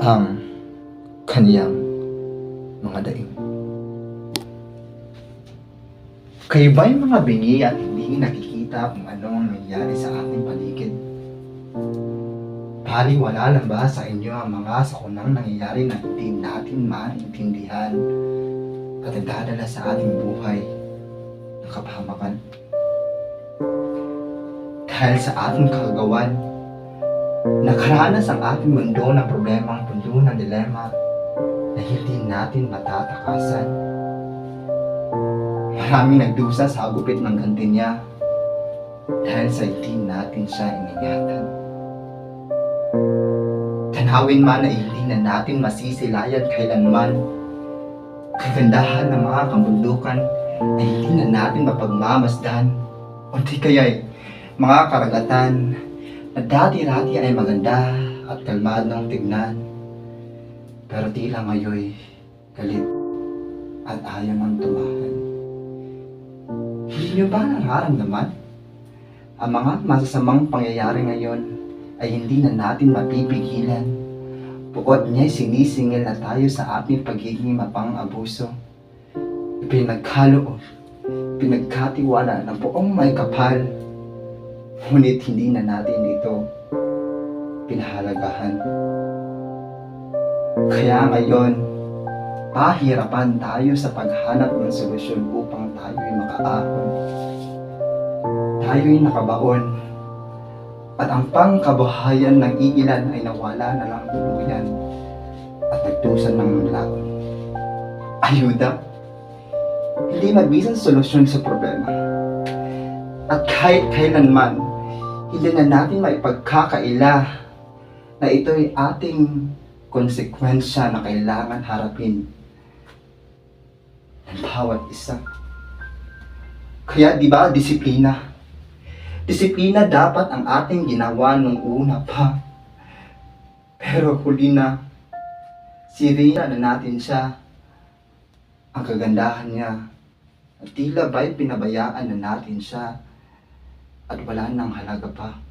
ang kaniyang mga daing. Kayo ba'y mga bingi at hindi nakikita kung ano ang nangyayari sa ating paligid? Paliwala lang ba sa inyo ang mga sakunang nangyayari na hindi natin maintindihan at nagdadala sa ating buhay ng kapahamakan? Dahil sa ating kagagawan, nakaranas ang ating mundo ng problemang puno ng dilema na hindi natin matatakasan. Maraming nagdusa sa gupit ng ganti niya dahil sa hindi natin siya iningatan. Tanawin man na hindi na natin masisilayan kailanman. Kagandahan ng mga kabundukan ay hindi na natin mapagmamasdan. O di kaya'y mga karagatan na dati-rati ay maganda at kalmadong tignan. Pero tila ngayon galit at ayaw ng tumahan. Hindi niyo ba nararamdaman? Ang mga masasamang pangyayari ngayon ay hindi na natin mapipigilan. Bukod niya'y sinisingil na tayo sa ating pagiging mapang-abuso. Pinagkaloob, pinagkatiwala ng buong may kapal. Ngunit hindi na natin ito pinahalagahan. Kaya ngayon, pahirapan tayo sa paghanap ng solusyon upang tayo'y makaahon. Tayo'y nakabaon. At ang pangkabuhayan ng iilan ay nawala na lang tuluyan at nagtusan ng laon. Ayuda, hindi mabisang solusyon sa problema. At kahit kailanman, hindi na natin maipagkakaila na ito'y ating konsekwensya na kailangan harapin ng bawat isa. Kaya di ba disiplina? Disiplina dapat ang ating ginawa nung una pa. Pero huli na, sirina na natin siya. Ang kagandahan niya, at tila ba'y pinabayaan na natin siya at wala nang halaga pa.